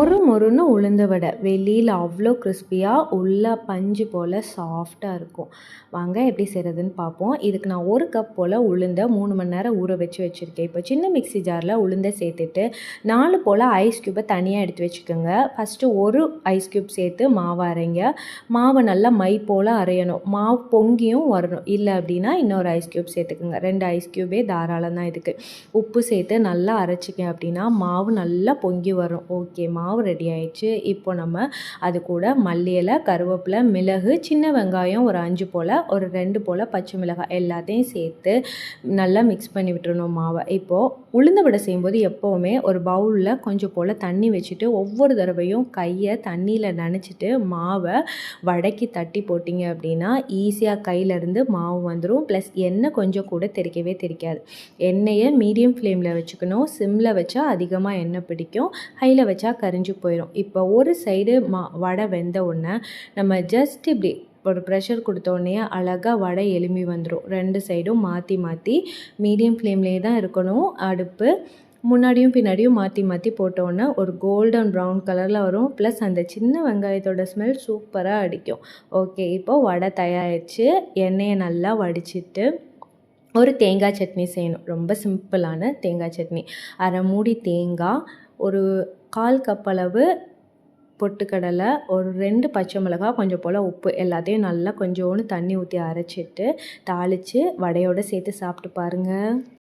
மொறு மொறுன்னு உளுந்த வடை. வெளியில் அவ்வளோ கிறிஸ்பியாக உள்ள பஞ்சு போல் சாஃப்டாக இருக்கும். வாங்க எப்படி செய்கிறதுன்னு பார்ப்போம். இதுக்கு நான் ஒரு கப் போல் உளுந்த மூணு மணி நேரம் ஊற வச்சு வச்சுருக்கேன். இப்போ சின்ன மிக்ஸி ஜாரில் உளுந்த சேர்த்துட்டு நாலு போல் ஐஸ் க்யூப்பை தனியாக எடுத்து வச்சுக்கோங்க. ஃபஸ்ட்டு ஒரு ஐஸ் க்யூப் சேர்த்து மாவு அரைங்க. மாவு நல்லா மை போல் அரையணும். மாவு பொங்கியும் வரணும். இல்லை அப்படின்னா இன்னொரு ஐஸ் க்யூப் சேர்த்துக்கோங்க. ரெண்டு ஐஸ் க்யூபே தாராளம் தான் இதுக்கு. உப்பு சேர்த்து நல்லா அரைச்சிக்க அப்படின்னா மாவு நல்லா பொங்கி வரும். ஓகே மாவு மாவு ரெடி ஆயிடுச்சு. இப்போ நம்ம அது கூட மல்லி இலை கருவேப்பிலை மிளகு சின்ன வெங்காயம் ஒரு அஞ்சு போல் ஒரு ரெண்டு போல் பச்சை மிளகாய் எல்லாத்தையும் சேர்த்து நல்லா மிக்ஸ் பண்ணி விட்டுறணும் மாவை. இப்போது உளுந்த வடை செய்யும்போது எப்போவுமே ஒரு பவுலில் கொஞ்சம் போல் தண்ணி வச்சுட்டு ஒவ்வொரு தடவையும் கையை தண்ணியில் நனைச்சிட்டு மாவை வடைக்கு தட்டி போட்டிங்க அப்படின்னா ஈஸியாக கையிலேருந்து மாவு வந்துடும் ப்ளஸ் எண்ணெய் கொஞ்சம் கூட தெரிக்கவே தெரிக்காது எண்ணெயை மீடியம் ஃப்ளேமில் வச்சுக்கணும். சிம்மில் வச்சா அதிகமாக எண்ணெய் பிடிக்கும். ஹையில் வச்சா கரிஞ்சு போயிடும் இப்போ ஒரு சைடு மா வடை வெந்த உடனே நம்ம ஜஸ்ட் இப்படி ஒரு ப்ரெஷர் கொடுத்தோடனே அழகாக வடை எலும்பி வந்துடும் ரெண்டு சைடும் மாற்றி மாற்றி மீடியம் ஃப்ளேம்லேயே தான் இருக்கணும். அடுப்பு முன்னாடியும் பின்னாடியும் மாற்றி மாற்றி போட்டோன்னே ஒரு கோல்டன் ப்ரௌன் கலரில் வரும். ப்ளஸ் அந்த சின்ன வெங்காயத்தோட ஸ்மெல் சூப்பராக அடிக்கும். ஓகே இப்போது வடை தயாரித்து எண்ணெயை நல்லா வடிச்சிட்டு ஒரு தேங்காய் சட்னி செய்யணும். ரொம்ப சிம்பிளான தேங்காய் சட்னி. அரை மூடி தேங்காய் ஒரு கால் கப்பளவு பொட்டுக்கடலை ஒரு ரெண்டு பச்சை மிளகாய் கொஞ்சம் போல் உப்பு எல்லாத்தையும் நல்லா கொஞ்சோண்டு தண்ணி ஊற்றி அரைச்சிட்டு தாளித்து வடையோடு சேர்த்து சாப்பிட்டு பாருங்கள்